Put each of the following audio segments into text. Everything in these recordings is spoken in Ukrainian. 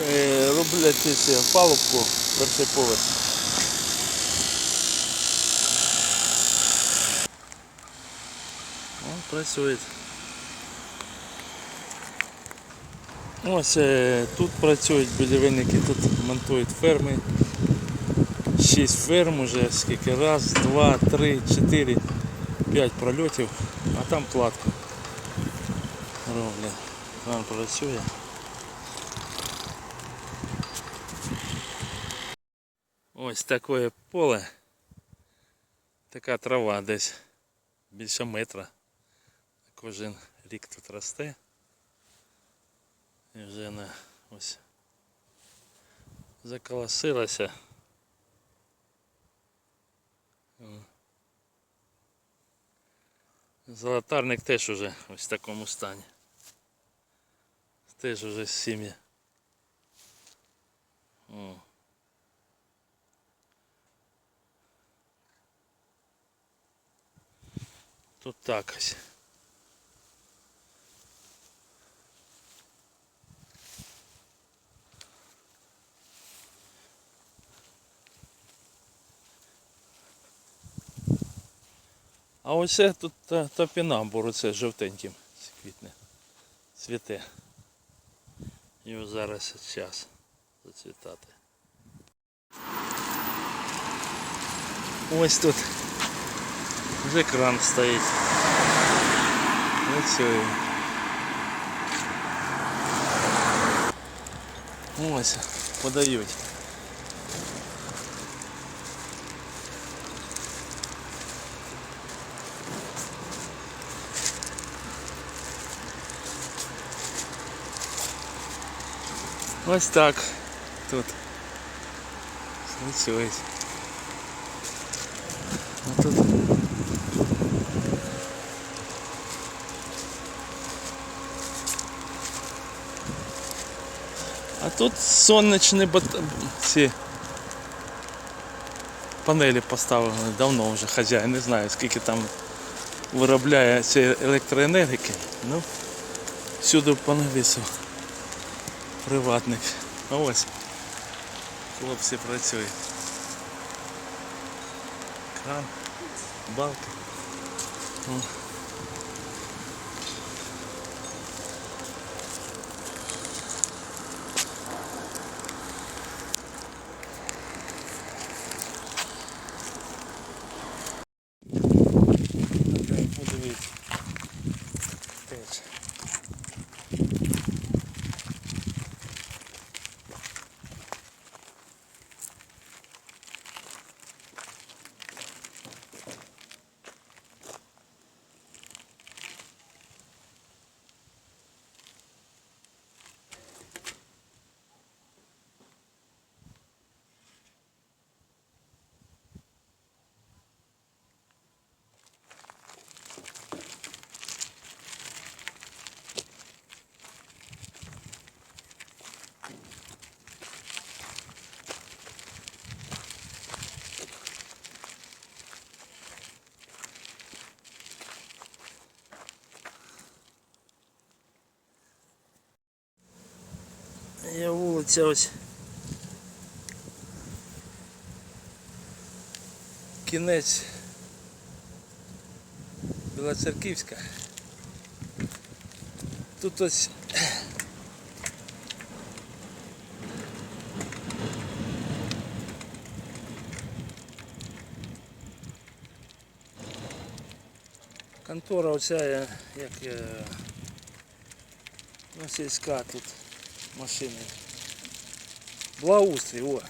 е, роблять палубку перший поверх. О, працює. Ось е, тут працюють будівельники, тут монтують ферми. Шість ферм уже скільки раз, два, три, чотири, п'ять прольотів, а там кладку роблять. Там працює. Ось таке поле. Така трава десь більше метра. Кожен рік тут росте. І вже вона ось заколосилася. Золотарник теж уже ось в такому стані. Теж уже сім'я. О. Тут так ось. А оце тут топінамбур, оце жовтеньким квітне. Цвіте. Його зараз час зацвітати. Ось тут вже кран стоїть. Працює. Ось, подають. Ось так тут. Працюють. А тут тут сонячні бат... ці панелі поставили давно вже хазяїн, не знаю скільки там виробляє цієї електроенергії. Ну, всюди понавісив приватник. А ось хлопці працюють. Кран, балка. Є вулиця ось. Кінець Білоцерківська. Тут ось контора оця, як ну, сільська тут машини. Благоустрій, о.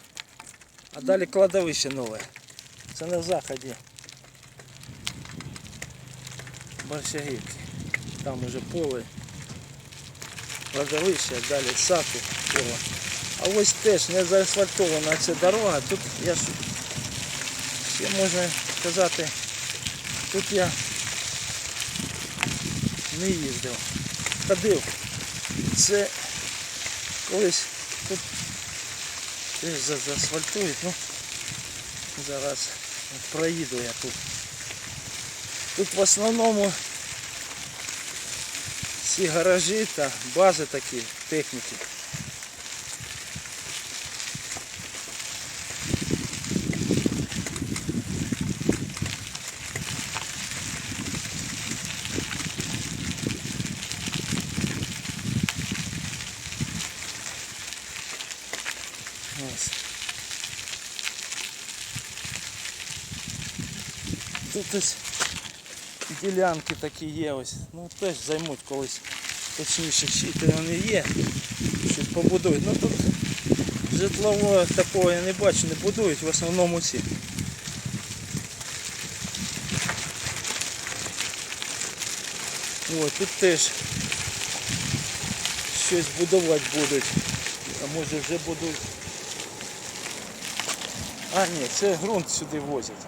А далі кладовище нове. Це на заході. Борщагівки. Там уже поле. Кладовище, а далі саки, поле. А ось теж не заасфальтована ця дорога. Тут я ще можна сказати, тут я не їздив. Ходив. Це колись тут теж за- заасфальтують, ну зараз проїду я тут. Тут в основному всі гаражі та бази такі техніки. Ось. Тут ось ділянки такі є ось. Ну теж займуть колись точніше чити вони є. Щось побудують. Ну тут житлового такого я не бачу, не будують в основному ці. Ой, тут теж щось будувати будуть. А може вже будуть. А ні, це ґрунт сюди возять.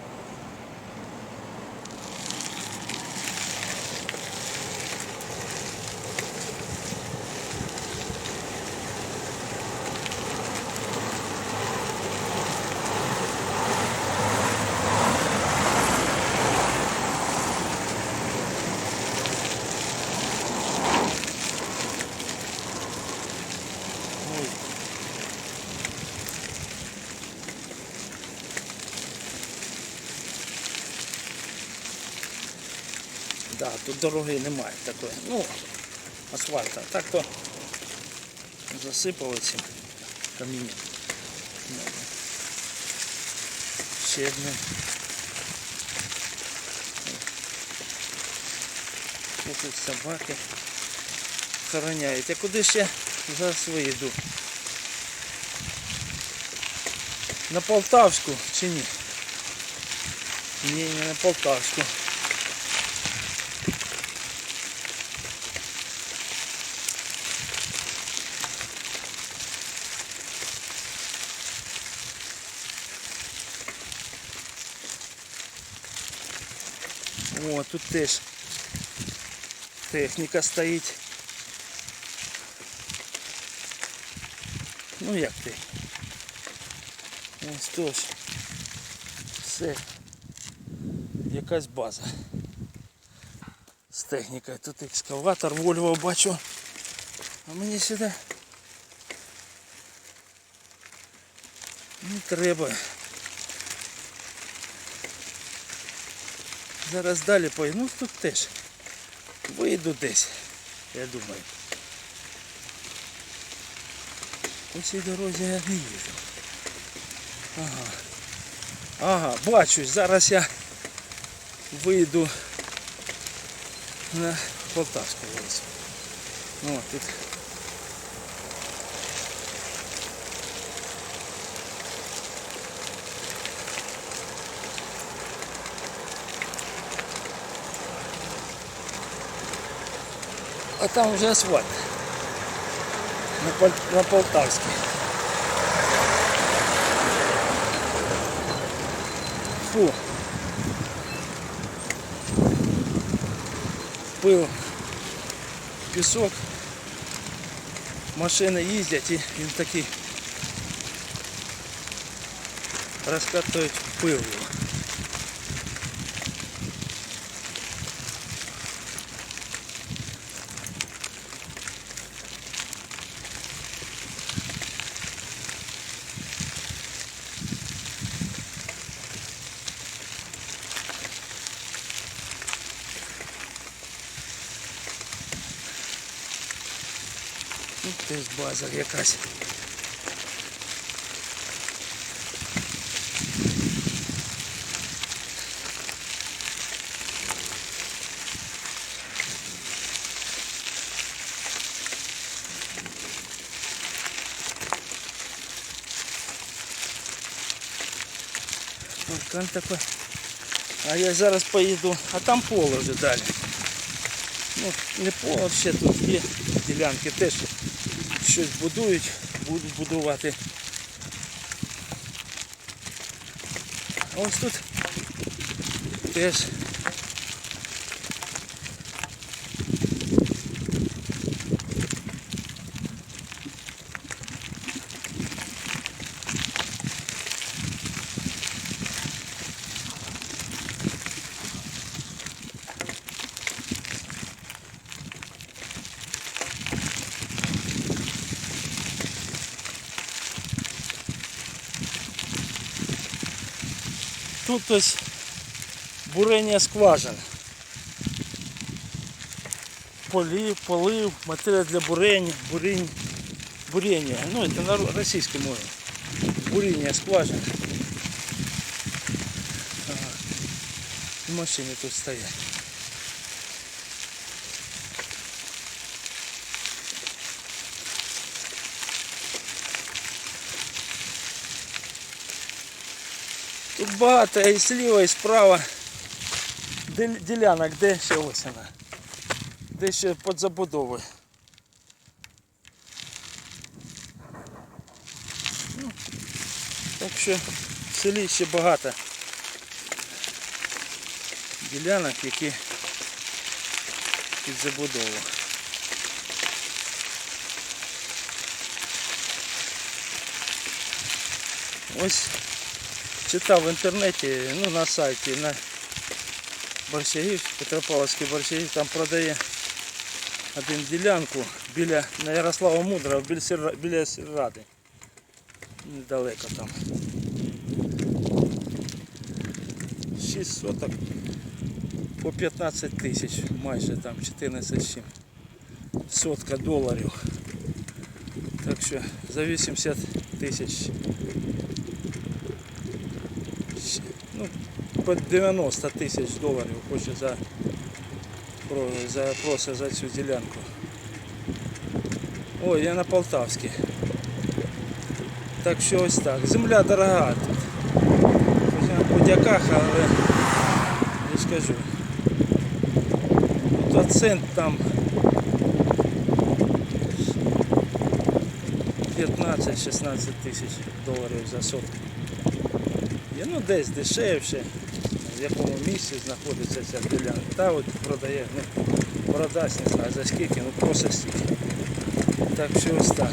Ой. Да, тут дороги немає такої. Ну, асфальта. Так то засипали цим камінням. Ще одне. Тут собаки охороняють. А куди ще зараз вийду? На Полтавську чи ні? Ні, не на Полтавську. О, тут теж техніка стоїть. Ну як ти? Ось тож. Все. Якась база. З технікою. Тут екскаватор Volvo бачу. А мені сюди не треба. Зараз далі поїду. Ну тут теж вийду десь, я думаю. По цій дорозі я не їжджу. Ага. Ага, бачу, зараз я вийду на Полтавську вулицю. О, тут. А там вже асфальт. На, Пол- на Полтавській. Фу. Пил, пісок. Машини їздять і він такий розкатують пил його. теж база якась. Паркан такой. А я зараз поїду, а там поле вже далі. Ну, не поле ще тут є ділянки теж Щось будують, будуть будувати. Ось тут теж Тут бурення скважин. Полив, полив, матеріал для бурення, бурінь, бурення. Ну, це на російській мові. буріння скважин. Машини тут стоять. Багато і зліва, і справа діл- ділянок, де ще ось вона. Де ще під забудовою. Ну, Так що в селі ще багато ділянок, які під забудову. Ось читав в інтернеті, ну на сайті, на Борщагів, Петропавловський Борщагів, там продає один ділянку біля на Ярослава Мудрого, біля, сільра- біля сільради. Недалеко там. 6 соток по 15 тисяч, майже там 14 з. Сотка доларів. Так що за 80 тисяч ну, по 90 тисяч доларів хоче за, за, просто за цю ділянку. Ой, я на Полтавській. Так що ось так. Земля дорога тут. Хоч я на подяках, але я ж кажу. Тут оцент там 15-16 тисяч доларів за сотку. Ну десь дешевше, в якому місці знаходиться ця ділянка. Та от продає, не продасть, не знаю за скільки, ну просто стільки. Так що ось так.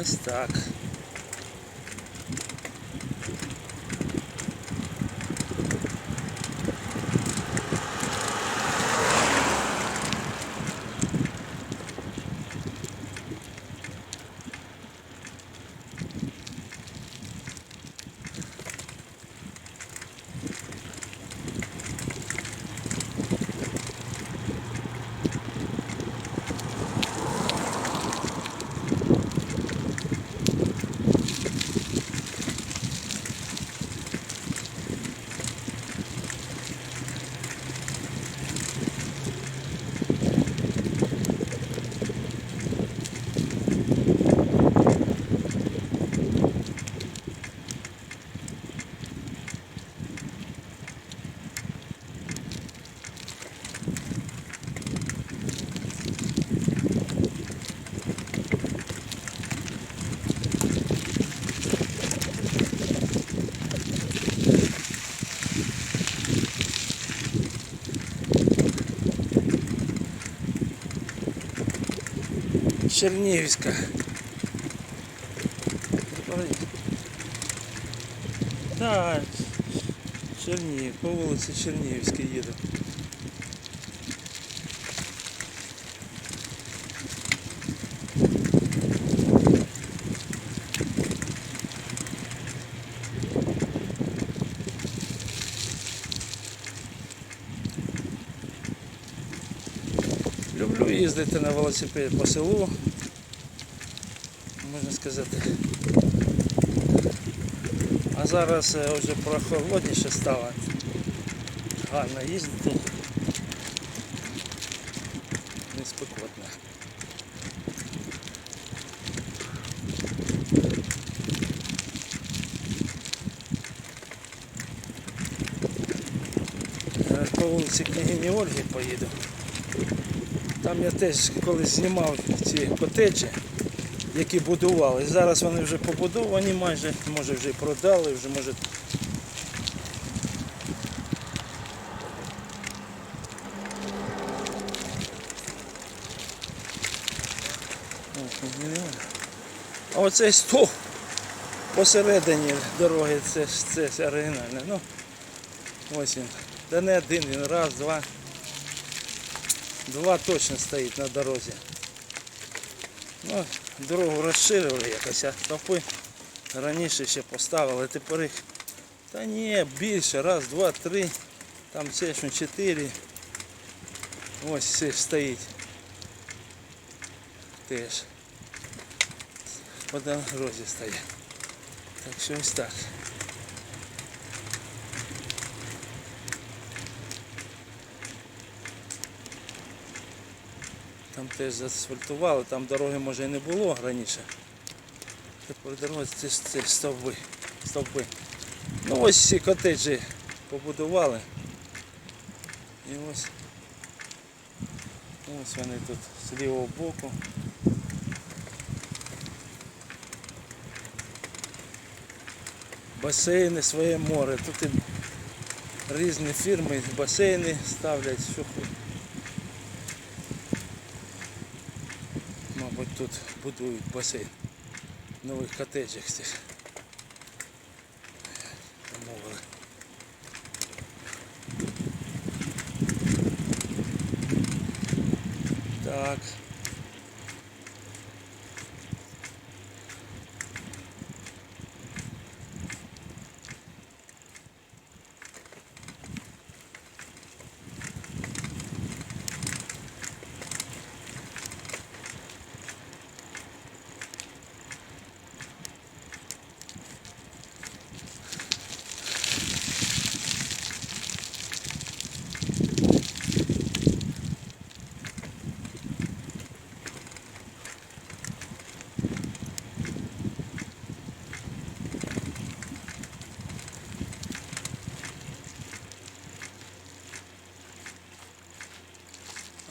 Ось так. Чернігівська. Так, Чернігів, по вулиці Чернігівській їду. Їздити на велосипеді по селу. можна сказати. А зараз е, вже прохолодніше стало. Гарно їздити. Не спекотно. Е, По вулиці княгині Ольги поїду. Там я теж колись знімав ці котеджі, які будували. Зараз вони вже побудовані майже, може вже продали, вже може. А оцей стовп посередині дороги, це, ж- це оригінальне. Ну, ось він. Та не один, він раз, два. Два точно стоїть на дорозі. Ну, дорогу розширили якось, а стовпи раніше ще поставили, тепер їх. Та ні, більше, раз, два, три, там це ж чотири. Ось все стоїть. Теж. По дорозі стоять. Так що ось так. Там теж заасфальтували, там дороги може і не було раніше. Тепер дороги це, це стовби. стовби. Ну ось ці котеджі побудували. І ось. Ось вони тут з лівого боку. Басейни, своє море. Тут і різні фірми, басейни ставлять, що хочуть. Тут будують басейн в нових котеджах цих. Замовили. Так.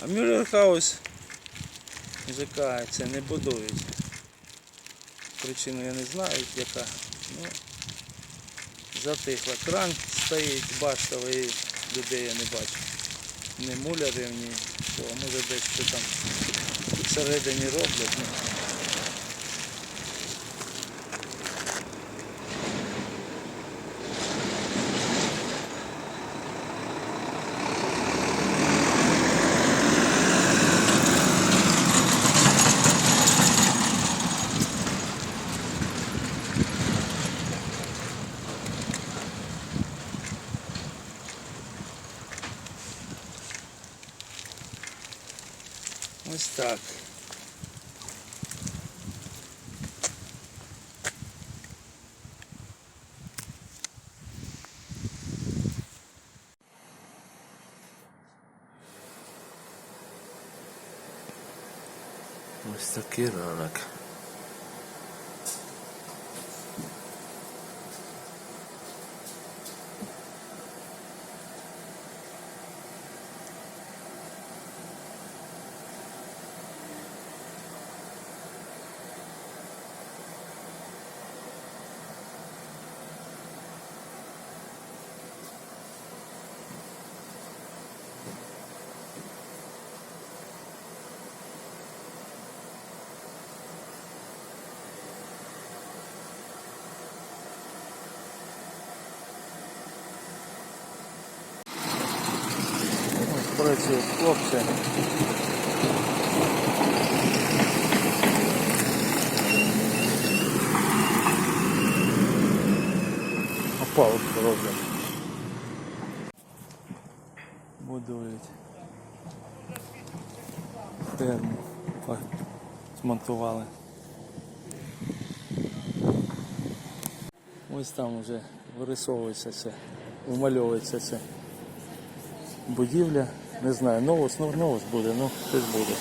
Мюллерхаус ЖК це не будують. Причину я не знаю, яка. Ну, затихла. Кран стоїть баштовий, людей я не бачу. Ні мулярів, ні. Може десь що там всередині роблять. Ну. Ось так. Ось такий ранок. Ось працюють хлопці. Опалубку роблять. Будують. Ферму. Ой, Змонтували. Ось там вже вирисовується це, вимальовується це будівля. Не знаю, новос, ну новос буде, ну щось буде.